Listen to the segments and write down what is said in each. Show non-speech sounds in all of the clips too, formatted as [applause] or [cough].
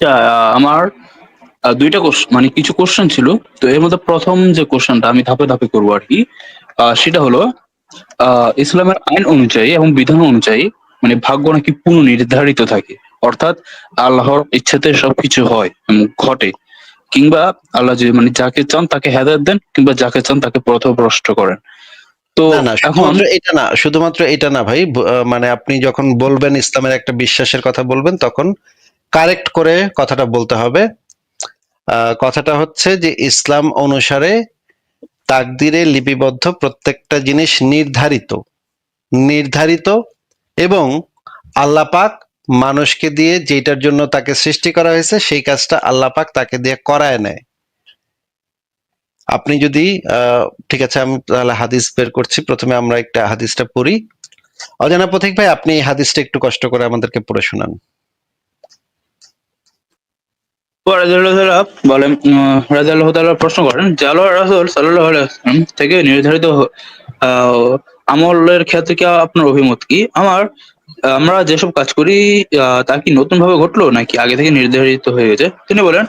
আচ্ছা, আমার আ ২ টা মানে কিছু কোশ্চেন ছিল। তো এর মধ্যে প্রথম যে কোশ্চেনটা আমি ধাপে, ধাপে করব আরকি। আ সেটা হলো ইসলামের আইন অনুযায়ী এবং বিধান অনুযায়ী মানে ভাগ্য নাকি পুনঃনির্ধারিত থাকে। অর্থাৎ আল্লাহর ইচ্ছাতে সবকিছু হয় ঘটে। কিংবা আল্লাহ যে মানে যাকে চান তাকে হেদায়েত দেন কিংবা যাকে চান তাকে পথভ্রষ্ট করেন। তো এখন এটা না, শুধুমাত্র এটা না ভাই। মানে আপনি যখন বলবেন ইসলামের একটা বিশ্বাসের কথা বলবেন তখন কারেক্ট করে কথাটা বলতে হবে। কথাটা হচ্ছে যে ইসলাম অনুসারে তাকদিরে লিপিবদ্ধ প্রত্যেকটা জিনিস নির্ধারিত। নির্ধারিত এবং আল্লাহ পাক মানুষকে দিয়ে যেটার জন্য তাকে সৃষ্টি করা হয়েছে, সেই কাজটা আল্লাহ পাক তাকে দিয়ে করায় নেয়। আপনি যদি ঠিক আছে, আমি তাহলে হাদিস বের করছি। প্রথমে আমরা একটা হাদিসটা পড়ি। অজানা পথিক ভাই, আপনি এই হাদিসটা একটু কষ্ট করে আমাদেরকে পড়ে শোনান। বলেন উম রাদিয়াল্লাহু প্রশ্ন করেন আল্লাহর রাসূল সাল্লাল্লাহু থেকে নির্ধারিত আমলের ক্ষেত্রে কি আপনার অভিমত কি? আমার আমরা যেসব কাজ করি তা কি নতুনভাবে ঘটলো নাকি আগে থেকে নির্ধারিত হয়ে গেছে? তিনি বলেন,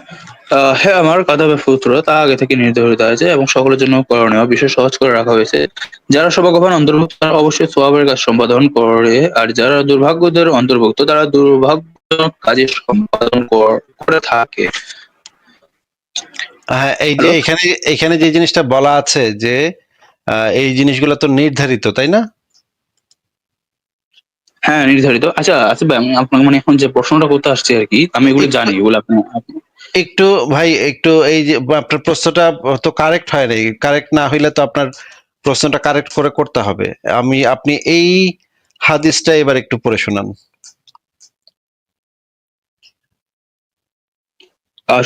হ্যাঁ, আমার কাদাবে পুত্র তা আগে থেকে নির্ধারিত হয়েছে এবং সকলের জন্য করণীয় বিষয় সহজ করে রাখা হয়েছে। যারা সৌভাগ্যবান অন্তর্ভুক্ত তারা অবশ্যই সওয়াবের কাজ সম্পাদন করে। আর যারা দুর্ভাগ্যদের অন্তর্ভুক্ত তারা দুর্ভাগ্য কাজে সম্পাদন কর থাকে। হ্যাঁ, এই যে এখানে এখানে যে জিনিসটা বলা আছে যে এই জিনিসগুলো তো নির্ধারিত, তাই না? হ্যাঁ, নির্ধারিত। আচ্ছা, আসিফ ভাই আমি আপনাকে মানে এখন যে প্রশ্নটা করতে আসছি আরকি, আমি এগুলো জানি। এগুলো আপনি একটু ভাই একটু এই যে আপনার প্রশ্নটা তো কারেক্ট হয় নাই। কারেক্ট না হইলে তো আপনার প্রশ্নটা কারেক্ট করে করতে হবে। আমি আপনি এই হাদিসটা এবার একটু পড়ে শোনান।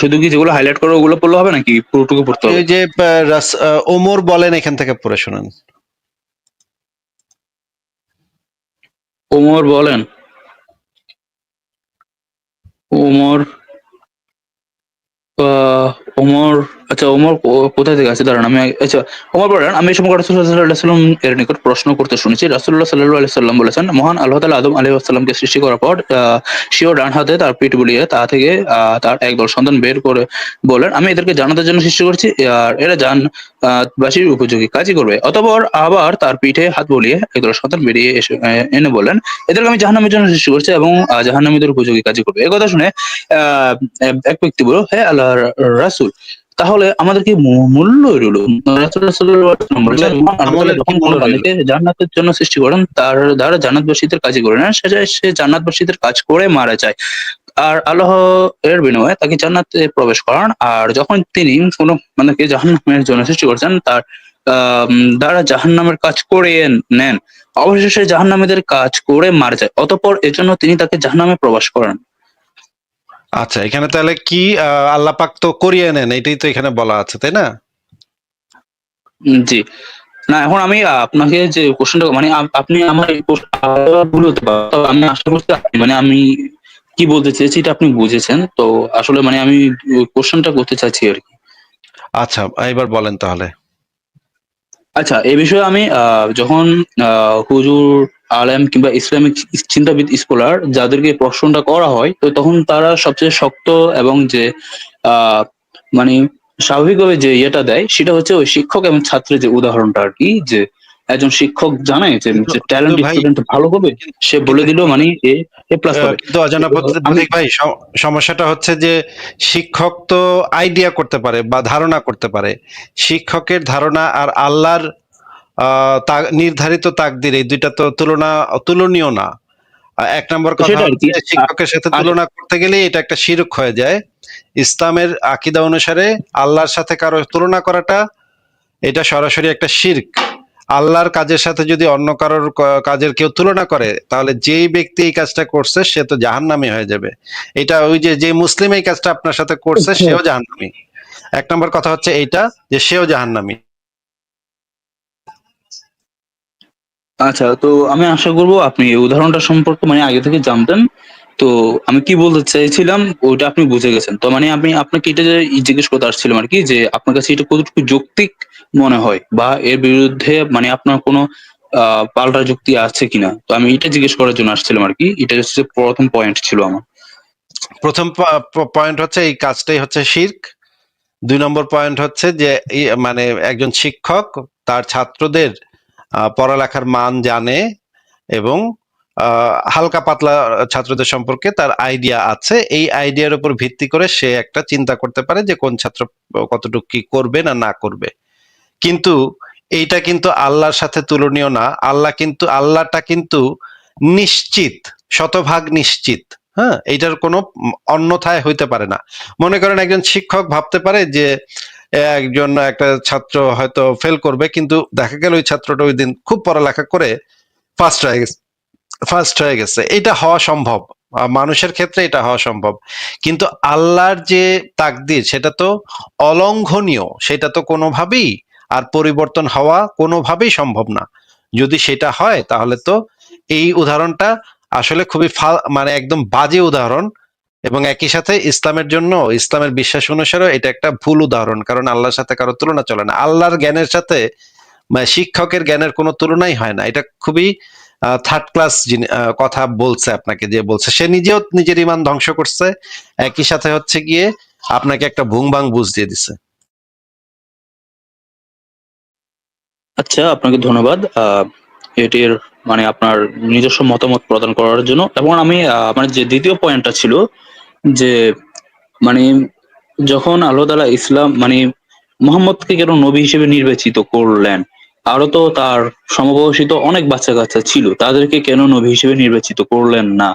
শুধু কি যেগুলো হাইলাইট করো ওগুলো পড়লে হবে নাকি পুরোটুকু পড়তে হবে? এই যে ওমর বলেন এখান থেকে পড়ে শোনান। ওমর বলেন। ওমর ওমর আচ্ছা ওমর কোথা থেকে আছে দাঁড়ান আমি আচ্ছা ওমর বলেন, আমি সম্পর্কে রাসূলুল্লাহ সাল্লাল্লাহু এর নিকট প্রশ্ন করতে শুনেছি। রাসূলুল্লাহ সাল্লাল্লাহু আলাইহি ওয়াসাল্লাম বলেছেন, মহান আল্লাহ তাআলা আদম আলাইহিস সালামকে সৃষ্টি করার পর স্বীয় ডান হাতে তার পিঠ বুলিয়ে তা থেকে তার একদল সন্তান বের করে বলেন, আমি এদেরকে জান্নাতের জন্য সৃষ্টি করছি আর এরা জান বাসীর উপযোগী কাজই করবে। অতঃপর আবার তার পিঠে হাত বুলিয়ে একদল সন্তান বেরিয়ে এসে এনে বলেন এদেরকে আমি জাহান্নামের জন্য সৃষ্টি করছি এবং জাহান্নামীদের উপযোগী কাজই করবে। এ কথা শুনে এক ব্যক্তি বলল, হে আল্লাহর রাসূল তাহলে আমাদের কি মূল্য রইল? কি জান্নাতের জন্য সৃষ্টি করেন তার দ্বারা জান্নাতবাসীদের কাজই করে নেন। সে সে জান্নাতবাসীদের কাজ করে মারা যায়। আর আল্লাহ এর বিনিময়ে তাকে জান্নাতে প্রবেশ করান। আর যখন তিনি কোন বান্দাকে জাহান্নামের জন্য সৃষ্টি করেছেন তার দ্বারা জাহান্নামের কাজ করে নেন। অবশেষে জাহান্নামীদের কাজ করে মারা যায়। অতঃপর এজন্য তিনি তাকে জাহান্নামে প্রবেশ করান। আচ্ছা, এখানে তাহলে কি আল্লাহ পাক তো করিয়ে নেন এটাই তো এখানে বলা আছে, তাই না? জি। না এখন আমি আপনাকে যে কোশ্চেনটা মানে আপনি আমার ভুল হতে পারে। আমি আশা করছি আপনি মানে আমি কি বলতে চেয়েছি এটা আপনি বুঝেছেন। তো আসলে মানে আমি কোশ্চেনটা করতে চাইছি আর কি আচ্ছা, এবার বলেন তাহলে। আচ্ছা, এ বিষয়ে আমি যখন হুজুর, আলেম কিংবা ইসলামিক চিন্তাবিদ স্কলার যাদেরকে প্রশ্নটা করা হয় তো তখন তারা সবচেয়ে শক্ত এবং যে মানে স্বাভাবিকভাবে যে ইয়েটা দেয় সেটা হচ্ছে ওই শিক্ষক এবং ছাত্রের যে উদাহরণটা আর কি যে একজন শিক্ষক জানে যে, ট্যালেন্ট স্টুডেন্ট ভালো হবে সে বলে দিল মানে এ, এ প্লাস কিন্তু অজানা পথিক ভাই সমস্যাটা হচ্ছে যে শিক্ষক তো আইডিয়া করতে পারে বা ধারণা করতে পারে। শিক্ষকের ধারণা আর আল্লাহর নির্ধারিত তাকদির এই দুইটা তো তুলনা তুলনীয় না। ১ নাম্বার কথা শিক্ষকের সাথে তুলনা করতে গেলে এটা একটা শিরক হয়ে যায়। ইসলামের আকিদা অনুসারে আল্লাহর সাথে কারও তুলনা করাটা এটা সরাসরি একটা শিরক। আল্লাহর কাজের সাথে যদি অন্য কারোর কাজের কেউ তুলনা করে তাহলে যেই ব্যক্তি এই কাজটা করছে সে তো জাহান্নামী হয়ে যাবে। এটা ওই যে, যে মুসলিম এই কাজটা আপনার সাথে করছে সেও জাহান্নামী। ১ নাম্বার কথা হচ্ছে এইটা যে সেও জাহান্নামী। আচ্ছা, তো আমি আশা করব আপনি এই উদাহরণটা সম্পর্কে মানে আগে থেকে জানতেন। তো আমি কি বলতে চাইছিলাম ওইটা আপনি বুঝে গেছেন। তো মানে আমি আপনাকে এটা জিজ্ঞেস করতে আসছিলাম আর কি যে আপনার কাছে এটা কতটুকু যৌক্তিক মনে হয় বা এর বিরুদ্ধে মানে আপনার কোনো পাল্টা যুক্তি আছে কিনা? তো আমি এটা জিজ্ঞেস করার জন্য আসছিলাম আর কি এটা হচ্ছে প্রথম পয়েন্ট ছিল আমার। প্রথম পয়েন্ট হচ্ছে এই কাজটাই হচ্ছে শির্ক দুই নম্বর পয়েন্ট হচ্ছে যে মানে একজন শিক্ষক তার ছাত্রদের পড়ালেখার মান জানে এবং হালকা পাতলা ছাত্রদের সম্পর্কে তার আইডিয়া আছে। এই আইডিয়ার উপর ভিত্তি করে সে একটা চিন্তা করতে পারে যে কোন ছাত্র কতটুকু কি করবে না না করবে। কিন্তু এইটা কিন্তু আল্লাহর সাথে তুলনীয় না। আল্লাহ কিন্তু, আল্লাহটা কিন্তু নিশ্চিত, শতভাগ নিশ্চিত। হ্যাঁ এইটার কোনো অন্যথায় হইতে পারে না। মনে করেন একজন শিক্ষক ভাবতে পারে যে একজন একটা ছাত্র হয়তো ফেল করবে, কিন্তু দেখা গেল ওই ছাত্রটা ওই দিন খুব পড়ালেখা করে ফার্স্ট হয়ে গেছে ফার্স্ট হয়ে গেছে। এটা হওয়া সম্ভব মানুষের ক্ষেত্রে এটা হওয়া সম্ভব। কিন্তু আল্লাহর যে তাকদির, সেটা তো অলঙ্ঘনীয়, সেটা তো কোনোভাবেই আর পরিবর্তন হওয়া কোনোভাবেই সম্ভব না। যদি সেটা হয়, তাহলে তো এই উদাহরণটা আসলে খুবই মানে একদম বাজে উদাহরণ। এবং একই সাথে ইসলামের জন্য, ইসলামের বিশ্বাস অনুসারে এটা একটা ভুল উদাহরণ, কারণ আল্লাহর সাথে কারও তুলনা চলে না। আল্লাহর জ্ঞানের সাথে মানে শিক্ষকের জ্ঞানের কোনো তুলনাই হয় না। এটা খুবই থার্ড ক্লাস কথা বলছে আপনাকে, যে বলছে, সে নিজেও নিজের ইমান ধ্বংস করছে। একই সাথে হচ্ছে গিয়ে আপনাকে একটা ভুং ভাং বুঝ দিয়ে দিছে। আচ্ছা আপনাকে ধন্যবাদ। এটির মানে আপনার নিজস্ব মতামত প্রদান করার জন্য। এবং আমি আমার যে দ্বিতীয় পয়েন্টটা ছিল যে মানে যখন আল্লাহ তালা ইসলাম মানে মোহাম্মদকে কেন নবী হিসেবে নির্বাচিত করলেন আরও তো তার সমবয়সী তো অনেক বাচ্চা কাচ্চা ছিল, তাদেরকে কেন নবী হিসেবে নির্বাচিত করলেন না?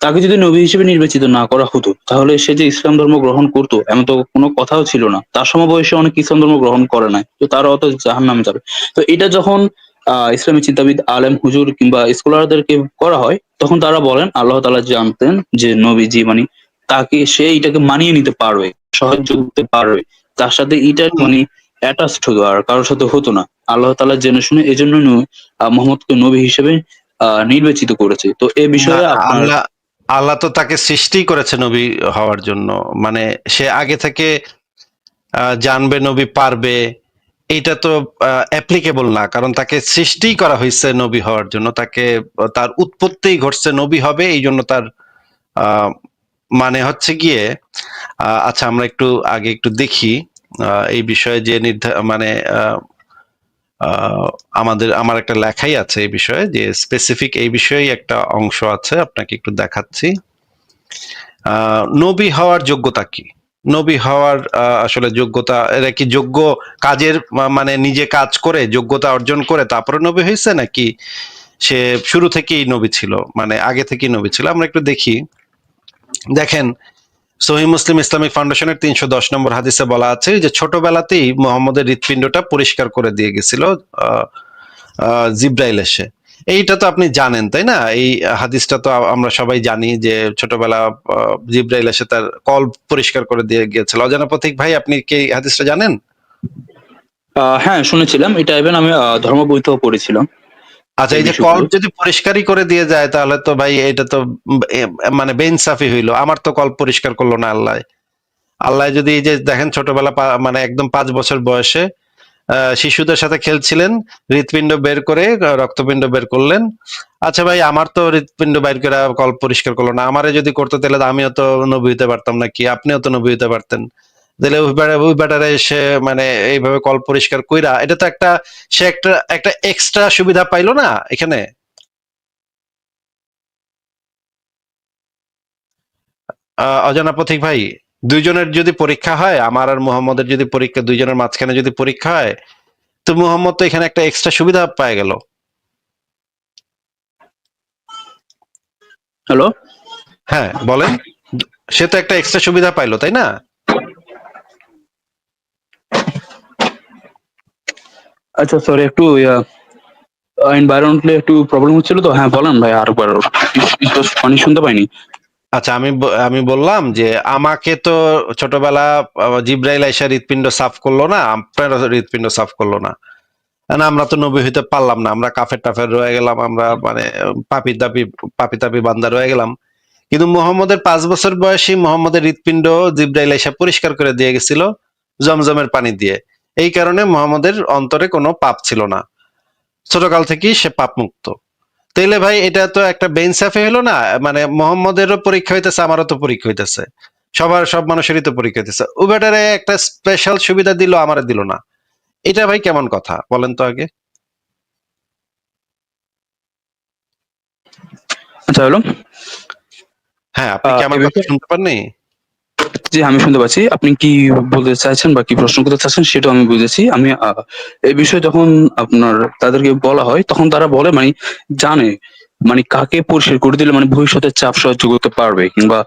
তাকে যদি নবী হিসেবে নির্বাচিত না করা হতো, তাহলে সে যে ইসলাম ধর্ম গ্রহণ করতো, এমন তো কোনো কথাও ছিল না। তার সমবয়সী অনেক ইসলাম ধর্ম গ্রহণ করে নাই, তো তারা অত জাহান নামে যাবে। তো এটা যখন আহ ইসলামী চিন্তাবিদ, আলেম, হুজুর কিংবা স্কলারদেরকে করা হয়, তখন তারা বলেন, আল্লাহ তাআলা জানতেন যে নবীজি মানে তাকে সে এটাকে মানিয়ে নিতে পারবে সাহায্য করতে পারবে। তার সাথে এটা মানে অ্যাটাচড হতো আর কারোর সাথে হতো না। আল্লাহ তাআলা জেনে শুনে এজন্য মোহাম্মদকে নবী হিসেবে নির্বাচিত করেছে। তো এ বিষয়ে আল্লাহ আল্লাহ তো তাকে সৃষ্টি করেছে নবী হওয়ার জন্য। মানে সে আগে থেকে জানবে নবী পারবে। এটা তো অ্যাপ্লিকেবল না। কারণ তাকে সৃষ্টি করা হয়েছে নবী হওয়ার জন্য। তাকে তার উৎপত্তিই ঘটছে নবী হবে এই জন্য তার আহ, মানে হচ্ছে গিয়ে আচ্ছা আমরা একটু আগে একটু দেখি এই বিষয়ে যে নির্ধার মানে আমাদের, আমার একটা লেখাই আছে এই বিষয়ে, যে স্পেসিফিক এই বিষয়েই একটা অংশ আছে, আপনাকে একটু দেখাচ্ছি। নবী হওয়ার যোগ্যতা কি? নবী হওয়ার আসলে যোগ্যতা, এরা কি যোগ্য কাজের মানে নিজে কাজ করে, যোগ্যতা অর্জন করে, তারপরে নবী হয়েছে নাকি সে শুরু থেকেই নবী ছিল মানে আগে থেকেই নবী ছিল? আমরা একটু দেখি। দেখেন সহি মুসলিম ইসলামিক ফাউন্ডেশনের তিনশো দশ নম্বর হাদিসে বলা আছে যে ছোটবেলাতেই মোহাম্মদের হৃৎপিণ্ডটা পরিষ্কার করে দিয়ে গেছিল জিব্রাইল এসে। এইটা তো আপনি জানেন তাই না? এই হাদিসটা তো আমরা সবাই জানি যে ছোটবেলা জিব্রাইল এসে তার কল পরিষ্কার করে দিয়ে গিয়েছিল। অজানা পথিক ভাই আপনি কি হাদিসটা জানেন? হ্যাঁ শুনেছিলাম। এটা ইভেন আমি আহ, ধর্ম বইতেও পড়েছিলাম। আচ্ছা এই যে কল যদি পরিষ্কারই করে দিয়ে যায় তাহলে তো ভাই এটা তো মানে বেইনসাফি হইল। আমার তো কল পরিষ্কার করল না আল্লাহ। আল্লাহ যদি এই যে দেখেন ছোটবেলা মানে একদম পাঁচ বছর বয়সে আহ, শিশুদের সাথে খেলছিলেন হৃৎপিণ্ড বের করে রক্তপিণ্ড বের করলেন। আচ্ছা ভাই আমার তো হৃৎপিণ্ড বের করে কল পরিষ্কার করল না। আমারে যদি করতে তাহলে তো আমিও তো নবী হতে পারতাম নাকি? আপনিও তো নবী হতে পারতেন। তাহলে ওই ব্যাটারে সে মানে এইভাবে কল পরিষ্কার কইরা এটা তো একটা সে একটা একটা এক্সট্রা সুবিধা পাইলো না এখানে? অজানা পথিক ভাই দুইজনের যদি পরীক্ষা হয় আমার আর মোহাম্মদের যদি পরীক্ষা দুইজনের মাঝখানে যদি পরীক্ষা হয় তো মোহাম্মদ তো এখানে একটা এক্সট্রা সুবিধা পায় গেল। হ্যালো হ্যাঁ বলেন। সে তো একটা এক্সট্রা সুবিধা পাইলো তাই না? আচ্ছা সরি একটু এনভায়রনমেন্টলি একটু প্রবলেম হচ্ছিল তো। হ্যাঁ বলেন ভাই, আরেকবার। মানে শুনতে পাইনি। আচ্ছা আমি আমি বললাম যে, আমাকে তো ছোটবেলা জিব্রাইল আইসা হৃৎপিণ্ড সাফ করল না আপনার হৃৎপিণ্ড সাফ করল না। না, আমরা তো নবী হইতে পারলাম না, আমরা কাফের টাফের রয়ে গেলাম, আমরা মানে পাপি দাপি, পাপি তাপি বান্দা রয়ে গেলাম। কিন্তু মোহাম্মদের পাঁচ বছর বয়সী মোহাম্মদের হৃৎপিণ্ড জিব্রাইল আইসা পরিষ্কার করে দিয়ে গেছিল, জমজমের পানি দিয়ে। এই কারণে মোহাম্মদের অন্তরে কোনো পাপ ছিল না। ছোটকাল থেকেই সে পাপ মুক্ত। তাইলে ভাই এটা তো একটা বেইনসাফি হলো না? মানে মোহাম্মদেরও পরীক্ষা হইতেছে আমারও তো পরীক্ষা হইতেছে। সবার সব মানুষেরই তো পরীক্ষা হইতেছে। উবেটারে একটা স্পেশাল সুবিধা দিল আমারে দিল না। এটা ভাই কেমন কথা? বলেন তো আগে। আচ্ছা হ্যাঁ আপনি কি আমার কথা শুনতে পাননি? জি আমি শুনতে পাচ্ছি। আপনি কি বলতে চাইছেন বা কি প্রশ্ন করতে চাচ্ছেন সেটা আমি বুঝেছি। আমি এই বিষয়ে যখন আপনার তাদেরকে বলা হয় তখন তারা বলে মানে জানে মানে কাকে পরিষ্কার করে দিলে মানে ভবিষ্যতে চাপ সহ্য করতে পারবে কিংবা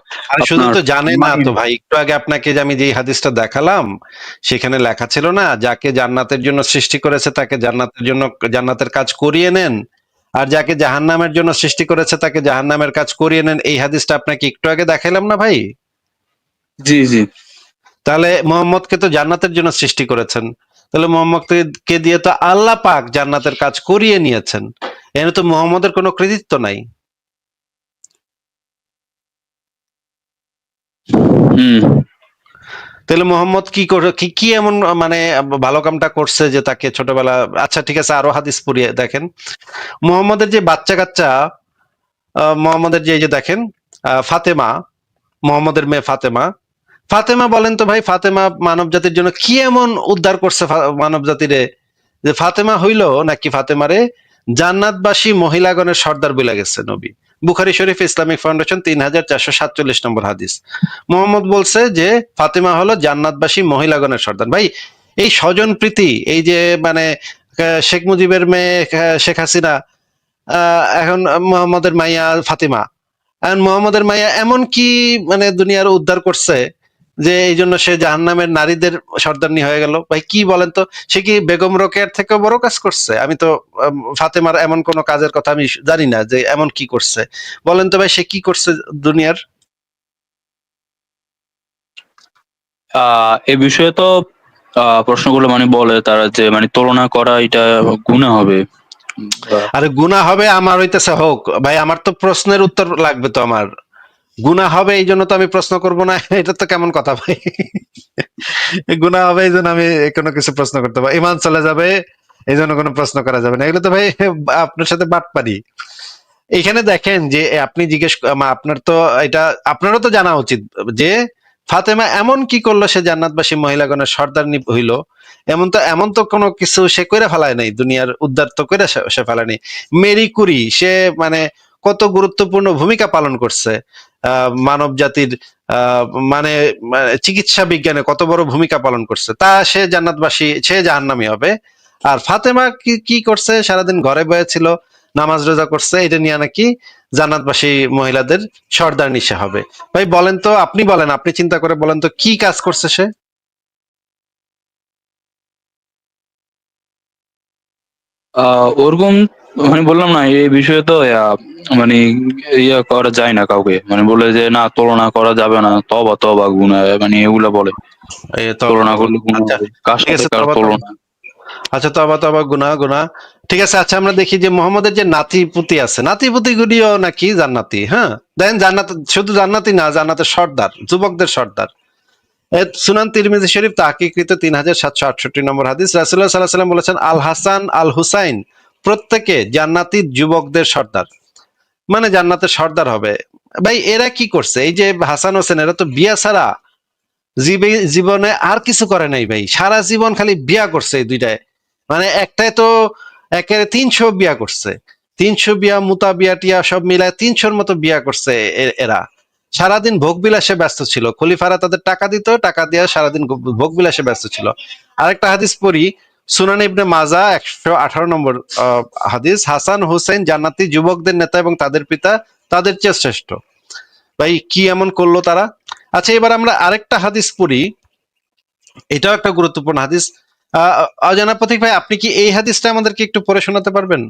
শুধু তো জানে না তো ভাই। একটু আগে আপনাকে যে আমি যে হাদিসটা দেখালাম সেখানে লেখা ছিল না যাকে জান্নাতের জন্য সৃষ্টি করেছে তাকে জান্নাতের জন্য জান্নাতের কাজ করিয়ে নেন। আর যাকে জাহান্নামের জন্য সৃষ্টি করেছে তাকে জাহান্নামের কাজ করিয়ে নেন। এই হাদিসটা আপনাকে একটু আগে দেখাইলাম না ভাই? জি জি। তাহলে মোহাম্মদকে তো জান্নাতের জন্য সৃষ্টি করেছেন। তাহলে মোহাম্মদকে দিয়ে তো আল্লাহ পাক জান্নাতের কাজ করিয়ে নিয়েছেন। এখানে তো মোহাম্মদের কোনো কৃতিত্ব নাই। হুম। তাহলে মোহাম্মদ কি করে কি কি এমন মানে ভালো কামটা করছে যে তাকে ছোটবেলা আচ্ছা ঠিক আছে আরও হাদিস পড়িয়ে দেখেন। মোহাম্মদের যে বাচ্চা কাচ্চা আহ, মোহাম্মদের যে এই যে দেখেন আহ, ফাতেমা মোহাম্মদের মেয়ে ফাতেমা ফাতেমা বলেন তো ভাই, ফাতেমা মানব জাতির জন্য কি এমন উদ্ধার করছে মানব জাতিরে যে ফাতেমা হইল নাকি ফাতেমারে জান্নাতবাসী মহিলাগণের সর্দার বলে গেছে নবী। বুখারি শরীফ, ইসলামিক ফাউন্ডেশন, তিন হাজার চারশো সাতচল্লিশ নম্বর হাদিস। মোহাম্মদ বলছে যে, ফাতেমা হলো জান্নাতবাসী মহিলাগণের সর্দার। ভাই, এই স্বজন প্রীতি, এই যে মানে শেখ মুজিবের মেয়ে শেখ হাসিনা এখন মোহাম্মদের মাইয়া ফাতিমা। এখন মোহাম্মদের মাইয়া এমন কি মানে দুনিয়ার উদ্ধার করছে যে এই জন্য সে জাহান্নামের নারীদের সর্দারনি হয়ে গেল। ভাই কি বলেন তো? সে কি বেগম রোকেয়ার থেকেও বড় কাজ করছে? আমি তো ফাতেমার এমন কোন কাজের কথা আমি জানি না যে এমন কি করছে। বলেন তো ভাই সে কি করছে দুনিয়ার? আহ এই বিষয়ে তো আহ, প্রশ্নগুলো মানে বলে তারা যে মানে তুলনা করা এটা গুণা হবে। আরে গুণা হবে আমার হইতেছে হোক। ভাই আমার তো প্রশ্নের উত্তর লাগবে তো আমার। গুণা হবে এই জন্য তো আমি প্রশ্ন করব না, [laughs] এটা তো কেমন কথা ভাই? [laughs] গুণা হবে এই জন্য আমি কোনো কিছু প্রশ্ন করতে পারব ইমান চলে যাবে, এই জন্য কোনো প্রশ্ন করা যাবে না। এগুলো তো ভাই, [laughs] আপনার সাথে বাটপারি। এখানে দেখেন যে আপনি জিজ্ঞেস আপনার তো এটা, আপনারও তো জানা উচিত যে, ফাতেমা এমন কি করল সে জান্নাতবাসী মহিলাগণের সর্দার হইল। এমন তো এমন তো কোনো কিছু সে কইরা ফেলায় নাই, দুনিয়ার উদ্ধার তো কইরা সে- সে ফেলায় নাই। মেরি কুরি, সে মানে কত গুরুত্বপূর্ণ ভূমিকা পালন করছে। মানব জাতির মানে চিকিৎসা বিজ্ঞানে কত বড় ভূমিকা পালন করছে, তা সে জান্নাতবাসী, সে জাহান্নামী হবে। আর ফাতেমা কি কি করছে? সারাদিন ঘরে বয়ে ছিল নামাজ রোজা করছে, এটা নিয়ে নাকি জান্নাতবাসী মহিলাদের সর্দার নিশে হবে। ভাই, বলেন তো, আপনি বলেন, আপনি চিন্তা করে বলেন তো, কি কাজ করছে সে? ওরকম মানে বললাম না এই বিষয়ে তো মানে ইয়া করা যায় না কাউকে। মানে বলে যে না তুলনা করা যাবে না। তবা তবা গুণা মানে এগুলা বলে। তুলনা করলে আচ্ছা, তবা তবা। তুলনা? আচ্ছা তো আবার তো আবার গুনা গুনা ঠিক আছে আচ্ছা আমরা দেখি যে মোহাম্মদের যে নাতি পুতি আছে নাতি পুতি গুলিও নাকি জান্নাতি হ্যাঁ? দেখেন জান্নাত শুধু জান্নাতি না জান্নাতের সর্দার যুবকদের সর্দার। সুনান তিরমিজি শরীফ তাহকিকৃত তিন হাজার সাতশো আটষট্টি নম্বর হাদিস। রাসুল্লাহ সাল্লাহ সাল্লাম বলেছেন আল হাসান আল হুসাইন প্রত্যেকে জান্নাতি যুবকদের সর্দার। মানে জান্নাতের সর্দার হবে। ভাই, এরা কি করছে? এই যে হাসান হোসেন, এরা তো বিয়া ছাড়া জীবনে আর কিছু করে নাই ভাই। সারা জীবন খালি বিয়া করছে এই দুইটায় মানে একটাই তো একেবারে তিনশো বিয়া করছে। তিনশো বিয়া মুতা বিয়া টিয়া সব মিলায় তিনশোর মতো বিয়া করছে এরা। সারাদিন ভোগ বিলাসে ব্যস্ত ছিল। খলিফারা তাদের টাকা দিত, টাকা দিয়ে সারাদিন ভোগ বিলাসে ব্যস্ত ছিল। আরেকটা হাদিস পড়ি সুনান ইবনে মাজা, একশো আঠারো নম্বর হাদিস, হাসান হুসেন জান্নাতি যুবকদের নেতা এবং তাদের পিতা, তাদের চেয়ে শ্রেষ্ঠ। ভাই, কি এমন করল তারা? আচ্ছা এবার আমরা আরেকটা হাদিস পড়ি। এটাও একটা গুরুত্বপূর্ণ হাদিস। অজানা প্রতীক ভাই, আপনি কি এই হাদিসটা আমাদেরকে একটু পড়ে শোনাতে পারবেন?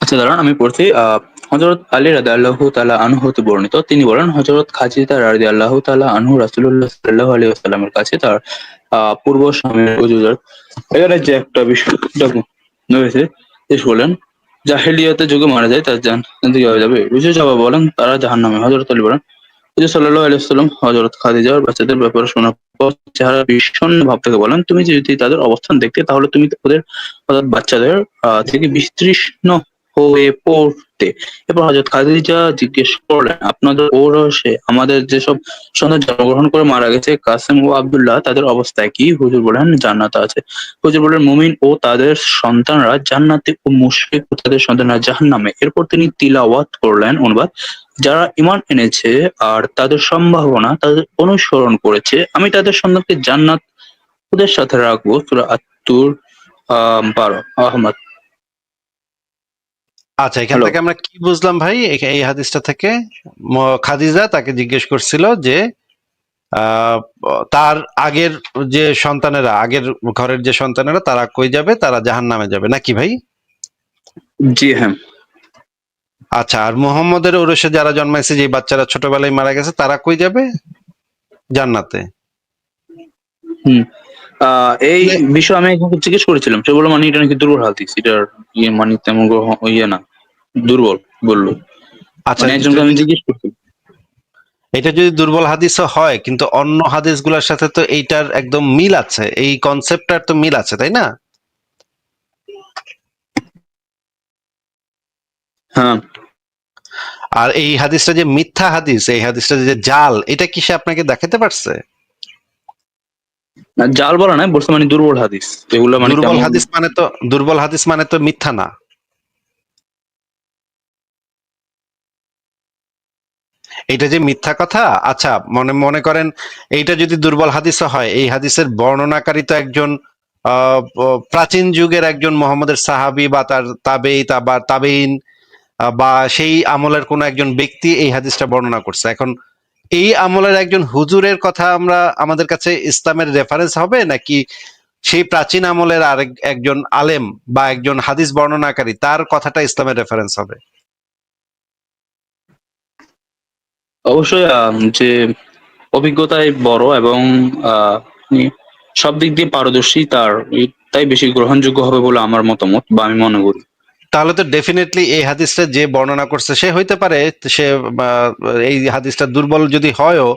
আচ্ছা দাঁড়ান, আমি পড়ছি হজরত আলী রাদা আল্লাহ তালা আনহুতে বর্ণিত। তিনি বলেন হজরত খাজিদা রাদি আল্লাহ তালা আনহু রাসুল্লাহ সাল্লাহ আলী কাছে তার পূর্ব স্বামীর উজুজার এখানে যে একটা বিষয় রয়েছে শেষ বলেন জাহেলিয়াতে যুগে মারা যায় তার জান। কীভাবে যাবে? রুজু জবাব বলেন, তারা জাহান নামে হজরত আলী বলেন। হুজুর সাল্লাল্লাহু আলাইহি ওয়াসাল্লাম, হযরত খাদিজার বাচ্চাদের ব্যাপারে পর চেহারা বিষণ্ণ ভাব থেকে বলেন, তুমি যদি তাদের অবস্থান দেখতে, তাহলে তুমি ওদের অর্থাৎ বাচ্চাদের থেকে বিতৃষ্ণ হয়ে পড়তে। এরপর হযরত খাদিজা জিজ্ঞেস করলেন, আপনাদের ঔরসে আমাদের যেসব সন্তান জন্মগ্রহণ করে মারা গেছে, কাসেম ও আব্দুল্লাহ, তাদের অবস্থায় কি? হুজুর বলেন জান্নাত আছে। হুজুর বলেন মুমিন ও তাদের সন্তানরা জান্নাতে ও মুশফিক ও তাদের সন্তানরা জাহান্নামে। এরপর তিনি তিলাওয়াত করলেন, অনুবাদ, যারা ইমান এনেছে আর তাদের সম্ভাবনা তাদের অনুসরণ করেছে, আমি তাদের সন্তানকে জান্নাত ওদের সাথে রাখব। সূরা আত্মুর আহ, বারো, আহমদ। আচ্ছা এখান থেকে আমরা কি বুঝলাম ভাই? এই হাদিসটা থেকে? খাদিজা তাকে জিজ্ঞেস করছিল যে তার আগের যে সন্তানেরা আগের ঘরের যে সন্তানেরা তারা কই যাবে? তারা জাহান নামে যাবে। নাকি ভাই? জি হ্যাঁ। আচ্ছা আর মোহাম্মদের ওরসে যারা জন্মাইছে যে বাচ্চারা ছোটবেলায় মারা গেছে তারা কই যাবে? জান্নাতে। আহ এই বিষয়ে আমি একজনকে জিজ্ঞেস করেছিলাম। সে বলল মানে এটা নাকি দুর্বল হাদিস এটার ইয়ে মানে তেমন ইয়ে না। দুর্বল বলল। আচ্ছা মানে একজনকে আমি জিজ্ঞেস করছি। এটা যদি দুর্বল হাদিসও হয় কিন্তু অন্য হাদিসগুলোর সাথে তো এইটার একদম মিল আছে। এই কনসেপ্টটার তো মিল আছে তাই না? হ্যাঁ। আর এই হাদিসটা যে মিথ্যা হাদিস এই হাদিসটা যে জাল এটা কি সে আপনাকে দেখাতে পারছে? না, জাল বলা নাই বলছে মানে দুর্বল হাদিস। এগুলো মানে দুর্বল হাদিস মানে তো দুর্বল হাদিস মানে তো মিথ্যা না। এইটা যে মিথ্যা কথা আচ্ছা মনে মনে করেন এইটা যদি দুর্বল হাদিস হয় এই হাদিসের বর্ণনাকারী তো একজন আহ, প্রাচীন যুগের একজন মোহাম্মদের সাহাবী বা তার তাবেই বা তাবেইন বা সেই আমলের কোন একজন ব্যক্তি এই হাদিসটা বর্ণনা করছে। এখন এই আমলের একজন হুজুরের কথা আমরা আমাদের কাছে ইসলামের রেফারেন্স হবে নাকি সেই প্রাচীন আমলের আরেক একজন আলেম বা একজন হাদিস বর্ণনাকারী, তার কথাটা ইসলামের রেফারেন্স হবে? অবশ্যই যে অভিজ্ঞতায় বড় এবং সব দিক দিয়ে পারদর্শী, তার, তাই বেশি গ্রহণযোগ্য হবে বলে আমার মতামত বা আমি মনে করি। তাহলে তো ডেফিনেটলি এই হাদিসটা যে বর্ণনা করছে, সে হইতে পারে, সে এই হাদিসটা দুর্বল যদি হয়ও,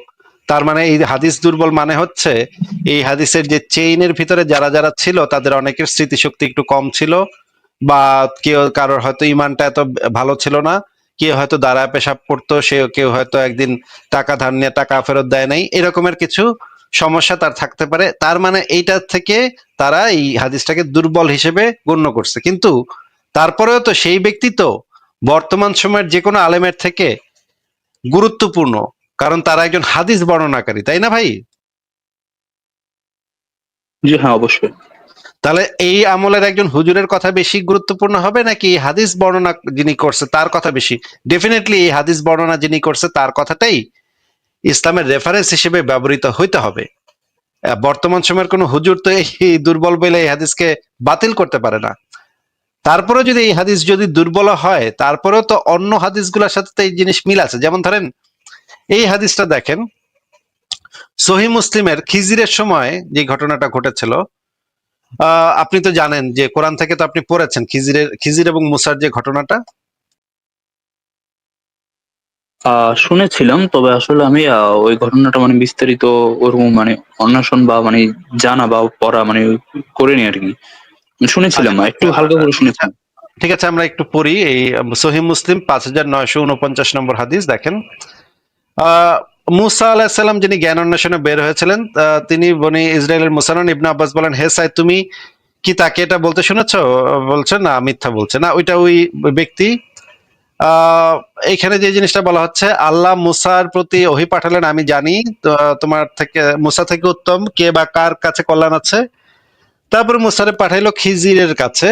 তার মানে এই হাদিস দুর্বল মানে হচ্ছে, এই হাদিসের যে চেইনের ভিতরে যারা যারা ছিল, তাদের অনেকের স্মৃতিশক্তি একটু কম ছিল, বা কেউ, কারোর হয়তো ইমানটা এত ভালো ছিল না, কেউ হয়তো দাঁড়ায় পেশাব করতো, সে, কেউ হয়তো একদিন টাকা ধার নিয়ে টাকা ফেরত দেয় নাই, এরকমের কিছু সমস্যা তার থাকতে পারে, তার মানে এইটা থেকে তারা এই হাদিসটাকে দুর্বল হিসেবে গণ্য করছে। কিন্তু তারপরেও তো সেই ব্যক্তি তো বর্তমান সময়ের যে কোনো আলেমের থেকে গুরুত্বপূর্ণ কারণ তারা একজন হাদিস বর্ণনাকারী তাই না ভাই? জি হ্যাঁ অবশ্যই। তাহলে এই আমলের একজন হুজুরের কথা বেশি গুরুত্বপূর্ণ হবে নাকি হাদিস বর্ণনা যিনি করছে তার কথা বেশি? ডেফিনেটলি এই হাদিস বর্ণনা যিনি করছে তার কথাটাই ইসলামের রেফারেন্স হিসেবে ব্যবহৃত হইতে হবে। বর্তমান সময়ের কোনো হুজুর তো এই দুর্বল বলে এই হাদিসকে বাতিল করতে পারে না। তারপরে যদি এই হাদিস যদি দুর্বল হয়, তারপরেও তো অন্য হাদিসগুলোর সাথে তো এই জিনিস মিল আছে। যেমন ধরেন, এই হাদিসটা দেখেন, সহি মুসলিমের খিজিরের সময় যে ঘটনাটা ঘটেছিল আপনি তো জানেন যে কোরআন থেকে তো আপনি পড়েছেন খিজিরের, খিজির এবং মুসার যে ঘটনাটা। শুনেছিলাম, তবে আসলে আমি ওই ঘটনাটা মানে বিস্তারিত ওরকম মানে অন্বেষণ বা মানে জানা বা পড়া মানে করিনি আর কি। শুনেছিলাম আচ্ছা, একটু হালকা করে শুনেছিলাম। ঠিক আছে আমরা একটু পড়ি এই সহি মুসলিম পাঁচ হাজার নয়শো উনপঞ্চাশ নম্বর হাদিস দেখেন। মুসা আলাহিসাল্লাম যিনি জ্ঞান অন্বেষণে বের হয়েছিলেন তিনি বনি ইসরায়েলের মুসানন ইবনা আব্বাস বলেন হে সাই তুমি কি তাকে এটা বলতে শুনেছো? বলছে না মিথ্যা বলছে। না ওইটা ওই ব্যক্তি। আহ এখানে যে জিনিসটা বলা হচ্ছে আল্লাহ মুসার প্রতি ওহি পাঠালেন আমি জানি তোমার থেকে মুসা থেকে উত্তম কে বা কার কাছে কল্যাণ আছে? তারপরে মুসারে পাঠাইলো খিজিরের কাছে।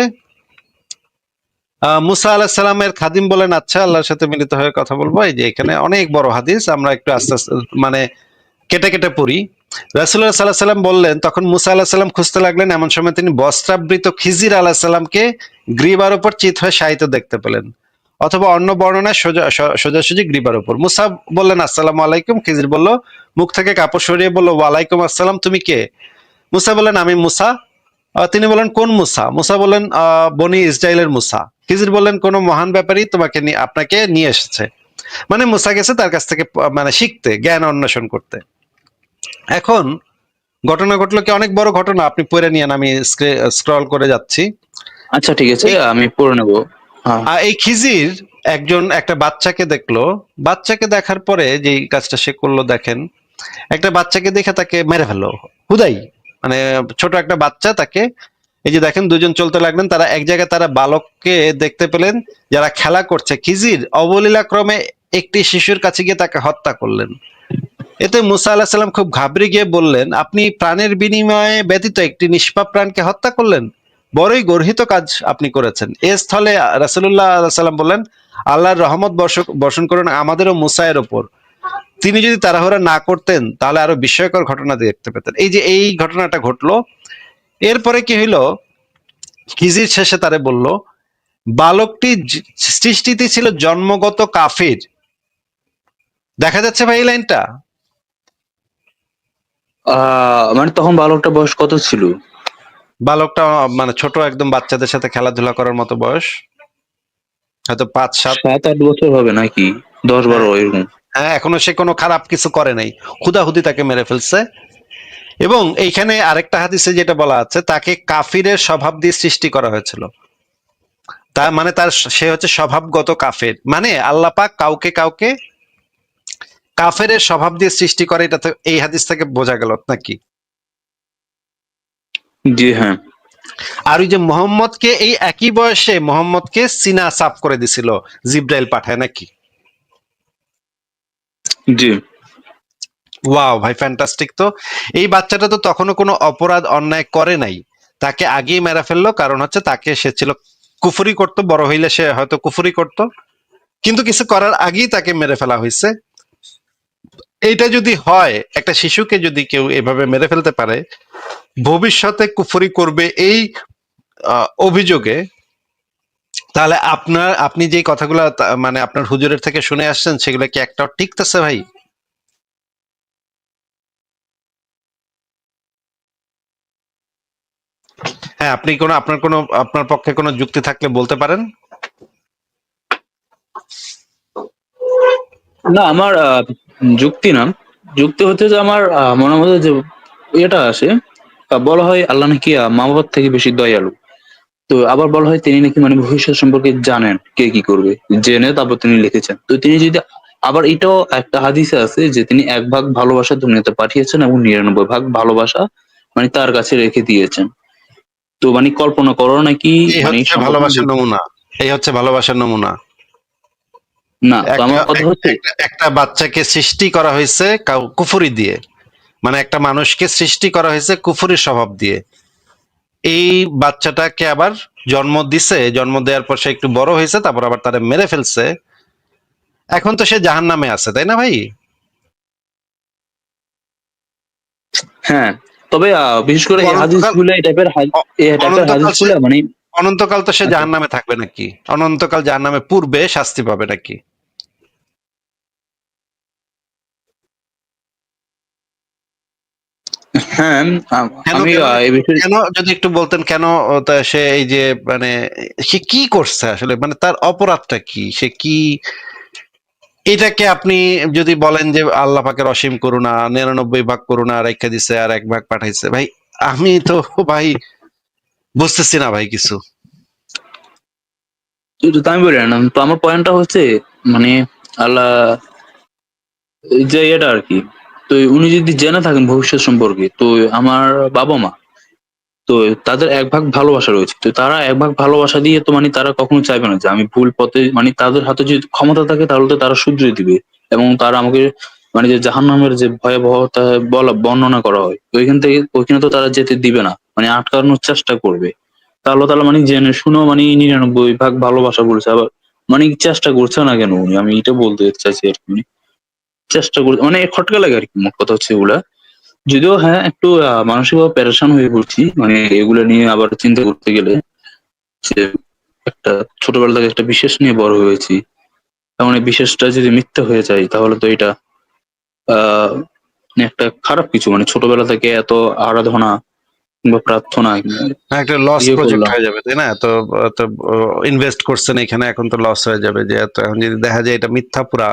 মুসা আলাহিসাল্লামের খাদিম বলেন আচ্ছা আল্লাহর সাথে মিলিত হয়ে কথা বলব। এই যে এখানে অনেক বড় হাদিস, আমরা একটু আস্তে আস্তে মানে কেটে কেটে পড়ি। রাসুল্লাহ সাল্লাহ সাল্লাম বললেন, তখন মুসা আল্লাহ সাল্লাম খুঁজতে লাগলেন, এমন সময় তিনি বস্ত্রাবৃত খিজির আলাহ সাল্লামকে গ্রীবার উপর চিত হয়ে শায়িত দেখতে পেলেন, অথবা অন্য বর্ণনায় সোজা সোজাসুজি গ্রীবার উপর। মুসা বললেন, আসসালামু আলাইকুম। খিজির বলল, মুখ থেকে কাপড় সরিয়ে বলল, ওয়ালাইকুম আসসালাম, তুমি কে? মুসা বললেন, আমি মুসা। তিনি বলেন কোন মুসা? মুসা বলেন আহ, বনি ইসরায়েলের মুসা। খিজির বলেন কোন মহান ব্যাপারী তোমাকে নিয়ে আপনাকে নিয়ে এসেছে। মানে মুসা গেছে তার কাছ থেকে মানে শিখতে জ্ঞান অন্বেষণ করতে। এখন ঘটনা ঘটলো কি? অনেক বড় ঘটনা আপনি পড়ে নিয়েন আমি স্ক্রল করে যাচ্ছি। আচ্ছা ঠিক আছে আমি পড়ে নেব। আর এই খিজির একজন একটা বাচ্চাকে দেখল। বাচ্চাকে দেখার পরে যে কাজটা সে করল দেখেন একটা বাচ্চাকে দেখে তাকে মেরে ফেলল। হুদাই! মানে ছোট একটা বাচ্চা তাকে। এই যে দেখেন দুজন চলতে লাগলেন, তারা এক জায়গায় তারা বালককে দেখতে পেলেন, যারা খেলা করছে। খিজির অবলীলাক্রমে একটি শিশুর কাছে গিয়ে তাকে হত্যা করলেন। এতে মুসা আল্লাহ সাল্লাম খুব ঘাবড়ে গিয়ে বললেন, আপনি প্রাণের বিনিময়ে ব্যতীত একটি নিষ্পাপ প্রাণকে হত্যা করলেন? বড়ই গর্হিত কাজ আপনি করেছেন। এ স্থলে রাসুল্লাহ সাল্লাম বললেন, আল্লাহর রহমত বর্ষ- বর্ষণ করুন আমাদেরও মুসায়ের ওপর। তিনি যদি তাড়াহুড়া না করতেন তাহলে আরও বিস্ময়কর ঘটনা দেখতে পেতেন। এই যে এই ঘটনাটা ঘটলো এরপরে কি হইল? খিজির শেষে তারে বলল বালকটি সৃষ্টিতে ছিল জন্মগত কাফির। দেখা যাচ্ছে ভাই এই লাইনটা? আহ, মানে তখন বালকটা বয়স কত ছিল? বালকটা মানে ছোট একদম বাচ্চাদের সাথে খেলাধুলা করার মতো বয়স। হয়তো পাঁচ সাত সাত আট বছর হবে নাকি? দশ বারো এরকম। হ্যাঁ এখনও সে কোনো খারাপ কিছু করে নাই। হুদাহুদি তাকে মেরে ফেলছে। এবং এইখানে আরেকটা হাদিসে যেটা বলা আছে তাকে কাফিরের স্বভাব দিয়ে সৃষ্টি করা হয়েছিল। তার মানে তার সে হচ্ছে স্বভাবগত কাফের। মানে আল্লাহ পাক কাউকে কাউকে কাফের স্বভাব দিয়ে সৃষ্টি করে এটা তো এই হাদিস থেকে বোঝা গেল নাকি? জি হ্যাঁ। আর ওই যে মোহাম্মদকে এই একই বয়সে মোহাম্মদকে সিনা সাফ করে দিছিল জিব্রাইল পাঠায় নাকি? জি। ওয়াও ভাই ফ্যান্টাস্টিক তো। এই বাচ্চাটা তো তখনও কোনো অপরাধ অন্যায় করে নাই। তাকে আগেই মেরা ফেলল, কারণ হচ্ছে তাকে সে ছিল কুফুরি করতো, বড় হইলে সে হয়তো কুফুরি করত। কিন্তু কিছু করার আগেই তাকে মেরে ফেলা হয়েছে এইটা যদি হয়, একটা শিশুকে যদি কেউ এভাবে মেরে ফেলতে পারে, ভবিষ্যতে কুফুরি করবে এই অভিযোগে তাহলে আপনার, আপনি যে কথাগুলো মানে আপনার হুজুরের থেকে শুনে আসছেন, সেগুলো কি একটাও টিকতেছে ভাই? হ্যাঁ আপনি কোনো, আপনার কোনো, আপনার পক্ষে কোনো যুক্তি থাকলে বলতে পারেন? না, আমার যুক্তি না। যুক্তি হচ্ছে যে আমার মনের মধ্যে যে এটা আসে। বলা হয় আল্লাহ নাকি মা বাবার থেকে বেশি দয়ালু। তো আবার বলা হয় তিনি নাকি মানে ভবিষ্যৎ সম্পর্কে জানেন কে কি করবে জেনে তারপর তিনি লিখেছেন। তো তিনি যদি আবার এটাও একটা হাদিসে আছে যে তিনি এক ভাগ ভালোবাসা দুনিয়াতে পাঠিয়েছেন এবং নিরানব্বই ভাগ ভালোবাসা মানে তার কাছে রেখে দিয়েছেন। তো মানে কল্পনা করো নাকি মানে ভালোবাসার নমুনা। এই হচ্ছে ভালোবাসার নমুনা। না আমার একটা- কথা হচ্ছে একটা- একটা বাচ্চাকে সৃষ্টি করা হয়েছে কুফরি দিয়ে। মানে একটা মানুষকে সৃষ্টি করা হয়েছে কুফুরির স্বভাব দিয়ে। এই বাচ্চাটাকে আবার জন্ম দিছে জন্ম দেওয়ার পর সে একটু বড় হয়েছে তারপর আবার তারা মেরে ফেলছে। এখন তো সে জাহান নামে আছে তাই না ভাই? হ্যাঁ তবে বিশেষ করে এই অনন্তকাল- এই টাইপের এই টাইপের অনন্তকাল মানে অনন্তকাল তো সে আচ্ছা। জাহান নামে থাকবে নাকি? অনন্তকাল জাহান নামে পূর্বে শাস্তি পাবে নাকি? হ্যাঁ আমি কেন- এই বিষয়ে কেন যদি একটু বলতেন কেন সে এই যে মানে সে কি করছে আসলে? মানে তার অপরাধটা কি? সে কি এটাকে আপনি যদি বলেন যে আল্লাহ পাকের অসীম করুণা নিরানব্বই ভাগ করুণা রেখে দিছে আর এক ভাগ পাঠাইছে ভাই আমি তো ভাই বুঝতেছি না ভাই কিছু। তো তো আমি বলি না তো আমার পয়েন্টটা হচ্ছে মানে আল্লাহ যে এটা আর কি তো উনি যদি জেনে থাকেন ভবিষ্যৎ সম্পর্কে, তো আমার বাবা মা, তো তাদের এক ভাগ ভালোবাসা রয়েছে। তো তারা এক ভাগ ভালোবাসা দিয়ে তো মানে তারা কখনো চাইবে না যে আমি ভুল পথে মানে তাদের হাতে যদি ক্ষমতা থাকে তাহলে তো তারা শুধরে দিবে এবং তারা আমাকে মানে যে জাহান্নামের যে ভয়াবহতা বলা, বর্ণনা করা হয় ওইখান থেকে ওইখানে তো তারা যেতে দিবে না মানে আটকানোর চেষ্টা করবে। তাহলে তাহলে মানে জেনে শুনেও মানে নিরানব্বই ভাগ ভালোবাসা বলছে, আবার মানে চেষ্টা করছে না কেন উনি? আমি এটা বলতে চাইছি আর কি। চেষ্টা করি মানে খটকা লাগে আর কি মোট কথা হচ্ছে এগুলা। যদিও হ্যাঁ একটু আহ, মানসিকভাবে প্যারেশান হয়ে পড়ছি মানে এগুলো নিয়ে আবার চিন্তা করতে গেলে যে একটা ছোটবেলা থেকে একটা বিশেষ নিয়ে বড় হয়েছি। এবং এই বিশেষটা যদি মিথ্যা হয়ে যায় তাহলে তো এটা আহ মানে একটা খারাপ কিছু মানে ছোটবেলা থেকে এত আরাধনা কিংবা প্রার্থনা একটা লস ইয়ে প্রজেক্ট হয়ে যাবে তাই না? তো ইনভেস্ট করছেন এখানে এখন তো লস হয়ে যাবে যে এত এখন যদি দেখা যায় এটা মিথ্যা পুরা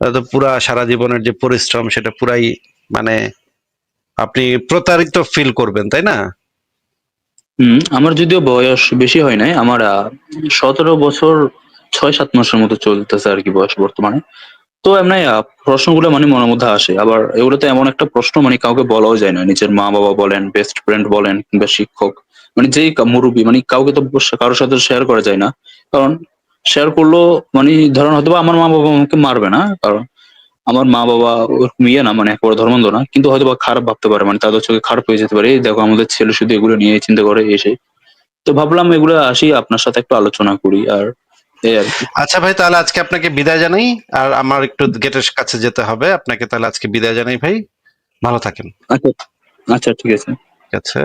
তো পুরা সারা জীবনের যে পরিশ্রম, সেটা পুরাই মানে আপনি প্রতারিত ফিল করবেন, তাই না? আমার যদিও বয়স বেশি হয় নাই, আমার সতেরো বছর ছয় সাত মাসের মতো চলতেছে আর কি বয়স বর্তমানে। তো এমনি প্রশ্নগুলো মানে মনের মধ্যে আসে। আবার এগুলো তো এমন একটা প্রশ্ন মানে কাউকে বলাও যায় না। নিজের মা বাবা বলেন বেস্ট ফ্রেন্ড বলেন কিংবা শিক্ষক মানে যেই মুরব্বী মানে কাউকে তো কারোর সাথে শেয়ার করা যায় না। কারণ শেয়ার করল মানে ধরেন হয়তো আমার মা বাবা আমাকে মারবে না কারণ আমার মা বাবা ওরকম ইয়ে না মানে একবার ধর্মান্ধ না কিন্তু হয়তো বা খারাপ ভাবতে পারে মানে তাদের চোখে খারাপ হয়ে যেতে পারে এই দেখো আমাদের ছেলে শুধু এগুলো নিয়ে চিন্তা করে এসে তো ভাবলাম এগুলো আসি আপনার সাথে একটু আলোচনা করি আর আচ্ছা ভাই তাহলে আজকে আপনাকে বিদায় জানাই আর আমার একটু গেটের কাছে যেতে হবে আপনাকে তাহলে আজকে বিদায় জানাই ভাই ভালো থাকেন। আচ্ছা আচ্ছা ঠিক আছে। ঠিক আছে।